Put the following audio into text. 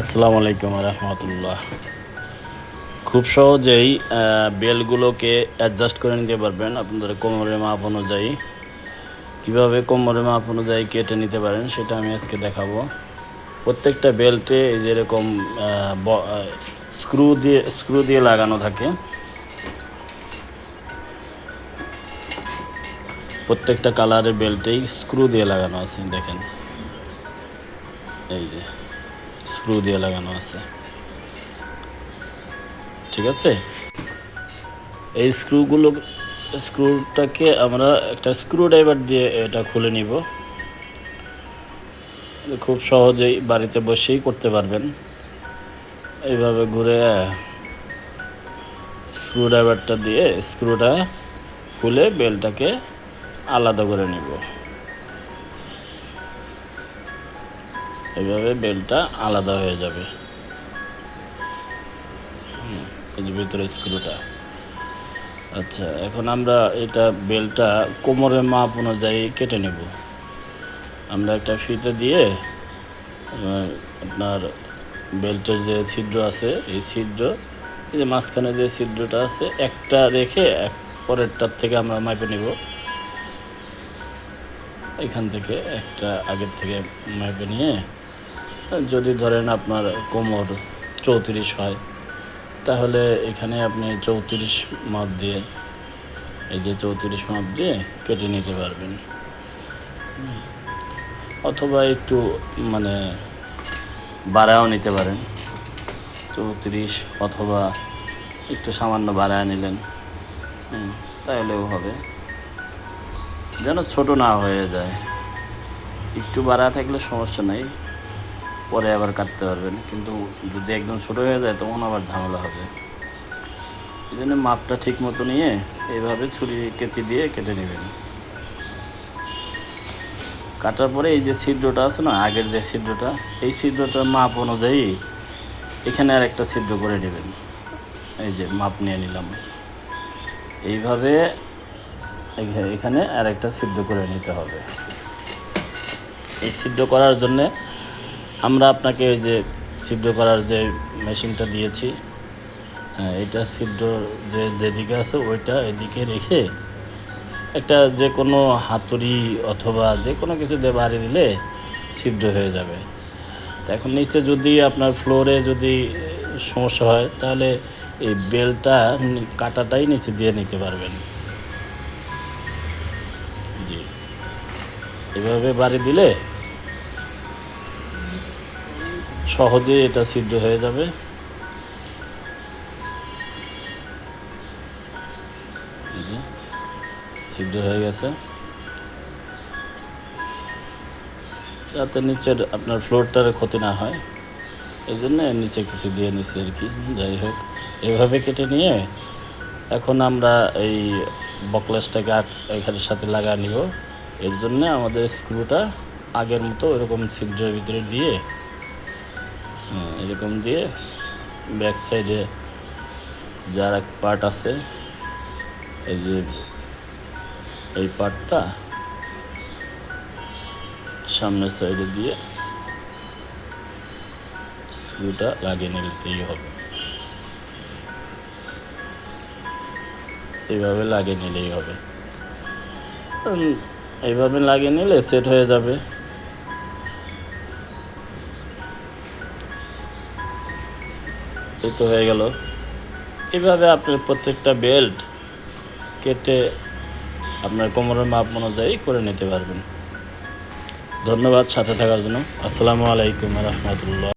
আসসালামু আলাইকুম রহমতুল্লাহ। খুব সহজেই বেলগুলোকে অ্যাডজাস্ট করে নিতে পারবেন। আপনাদের কোমরের মাপ অনুযায়ী। কীভাবে কোমরের মাপ অনুযায়ী কেটে নিতে পারেন, সেটা আমি আজকে দেখাবো। প্রত্যেকটা বেল্টে এই যে এরকম স্ক্রু দিয়ে স্ক্রু দিয়ে লাগানো থাকে। প্রত্যেকটা কালারের বেল্টেই স্ক্রু দিয়ে লাগানো আছে, দেখেন। এই যে। স্ক্রু দিয়ে লাগানো আছে। ঠিক আছে? এই স্ক্রুগুলো স্ক্রুটাকে আমরা একটা স্ক্রু ড্রাইভার দিয়ে এটা খুলে নিব। খুব সহজেই বাড়িতে বসেই করতে পারবেন। এইভাবে ঘুরে স্ক্রু ড্রাইভারটা দিয়ে স্ক্রুটা খুলে বেলটাকে আলাদা করে নিব। এভাবে বেলটা আলাদা হয়ে যাবে। এই ভিতরে স্ক্রুটা। আচ্ছা এখন আমরা এটা বেলটা কোমরের মাপ অনুযায়ী কেটে নেব। আমরা একটা ফিতে দিয়ে আপনার বেল্টের যে ছিদ্র আছে, এই ছিদ্র, এই যে মাঝখানে যে ছিদ্রটা আছে, একটা রেখে এক পরেরটার থেকে আমরা মাপে নেব। এখান থেকে একটা আগের থেকে মাপে নিয়ে যদি ধরেন আপনার কোমর চৌত্রিশ হয়, তাহলে এখানে আপনি চৌত্রিশ মাপ দিয়ে, এই যে চৌত্রিশ মাপ দিয়ে কেটে নিতে পারবেন। অথবা একটু মানে বাড়াও নিতে পারেন। চৌত্রিশ অথবা একটু সামান্য বাড়ায় নিলেন তাহলেও হবে। যেন ছোট না হয়ে যায়। একটু বাড়া থাকলে সমস্যা নেই। পরে আবার কাটতে পারবেন। কিন্তু যদি একদম ছোট হয়ে যায়, তখন আবার ঝামেলা হবে। এই জন্য মাপটা ঠিক মতো নিয়ে এইভাবে ছুরি কেচি দিয়ে কেটে নেবেন। কাটার পরে এই যে ছিদ্রটা আছে না, আগের যে ছিদ্রটা, এই ছিদ্রটার মাপ অনুযায়ী এখানে আর একটা ছিদ্র করে নেবেন। এই যে মাপ নিয়ে নিলাম। এইভাবে এখানে আর একটা ছিদ্র করে নিতে হবে। এই ছিদ্র করার জন্যে আমরা আপনাকে ওই যে ছিদ্র করার যে মেশিনটা দিয়েছি হ্যাঁ এটা ছিদ্র যে যেদিকে আছে ওইটা এদিকে রেখে একটা যে কোনো হাতুড়ি অথবা যে কোনো কিছু দিয়ে বাড়ি দিলে ছিদ্র হয়ে যাবে। তা এখন নিচে যদি আপনার ফ্লোরে যদি সমস্যা হয়, তাহলে এই বেলটা কাটাটাই নিচে দিয়ে নিতে পারবেন। জি। এভাবে বাড়ি দিলে সহজে এটা সিদ্ধ হয়ে যাবে। সিদ্ধ হয়ে গেছে। যাতে নিচের আপনার ফ্লোরটার ক্ষতি না হয়। এই জন্য নিচে কিছু দিয়ে নিচ্ছি আর কি। যাই হোক, এভাবে কেটে নিয়ে এখন আমরা এই বকলেসটাকে আট এখানের সাথে লাগা নিব। এর জন্য আমাদের স্ক্রুটা আগের মতো ওরকম ছিদ্রের ভিতরে দিয়ে হ্যাঁ, এরকম দিয়ে ব্যাক সাইডে যার এক পার্ট আছে এই যে এই পার্টটা সামনের সাইডে দিয়ে স্ক্রুটা লাগিয়ে নিতেই হবে। এইভাবে লাগিয়ে নিলেই হবে। এইভাবে লাগিয়ে নিলে সেট হয়ে যাবে। এই তো হয়ে গেল। এভাবে আপনি প্রত্যেকটা বেল্ট কেটে আপনার কোমরের মাপ অনুযায়ী করে নিতে পারবেন। ধন্যবাদ সাথে থাকার জন্য। আসসালামু আলাইকুম রহমতুল্লাহ।